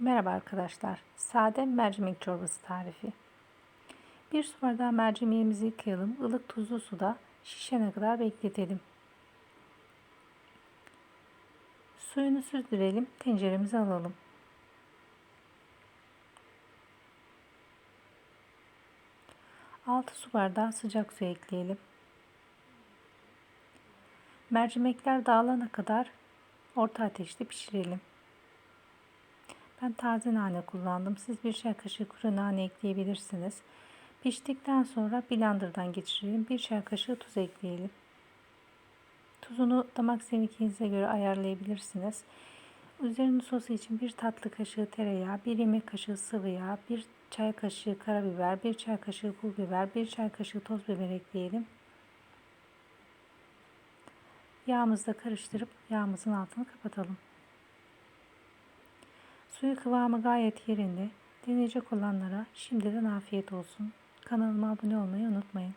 Merhaba arkadaşlar. Sade mercimek çorbası tarifi. Bir su bardağı mercimeğimizi yıkayalım. Ilık tuzlu suda şişene kadar bekletelim. Suyunu süzdürelim. Tenceremize alalım. Altı su bardağı sıcak su ekleyelim. Mercimekler dağılana kadar orta ateşte pişirelim. Ben taze nane kullandım. Siz bir çay kaşığı kuru nane ekleyebilirsiniz. Piştikten sonra blenderdan geçirelim. Bir çay kaşığı tuz ekleyelim. Tuzunu damak zevkinize göre ayarlayabilirsiniz. Üzerine sosu için bir tatlı kaşığı tereyağı, bir yemek kaşığı sıvı yağ, bir çay kaşığı karabiber, bir çay kaşığı pul biber, bir çay kaşığı toz biber ekleyelim. Yağımızla karıştırıp yağımızın altını kapatalım. Suyu kıvamı gayet yerinde. Deneyecek olanlara şimdiden afiyet olsun. Kanalıma abone olmayı unutmayın.